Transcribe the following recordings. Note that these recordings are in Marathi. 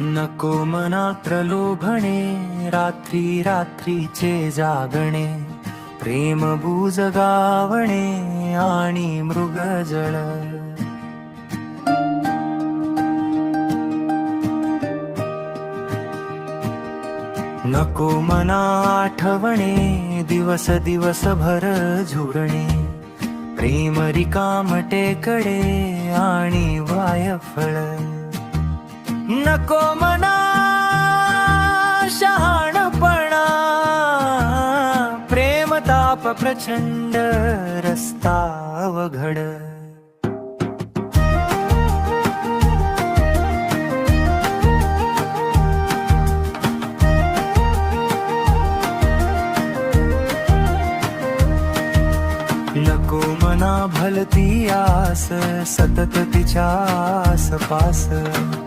नको मनात्र लोभणे रात्री रात्रीचे जागणे प्रेम बुजगावणे आणि मृगजळ नको मना आठवणे दिवस दिवस भर झुरणे प्रेम रिकामटेकडे आणि वायफळ. नको मना शहाणपणा. प्रेमताप प्रचंड रस्ता अवघड. नको मना भलती आस सतत तिच्या आसपास.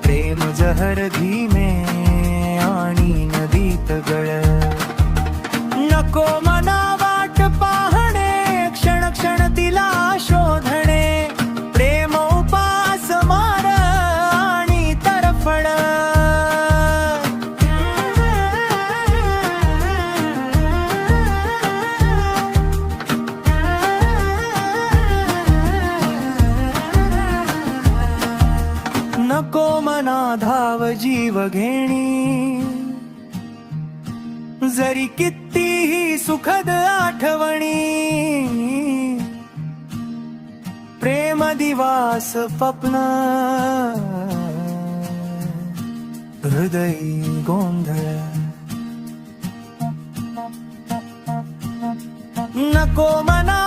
प्रेम जहर धीमे नको मना धाव जीव घेणी. जरी कितीही सुखद आठवणी प्रेम दिवास स्वप्न हृदय गोंधळ. नको मना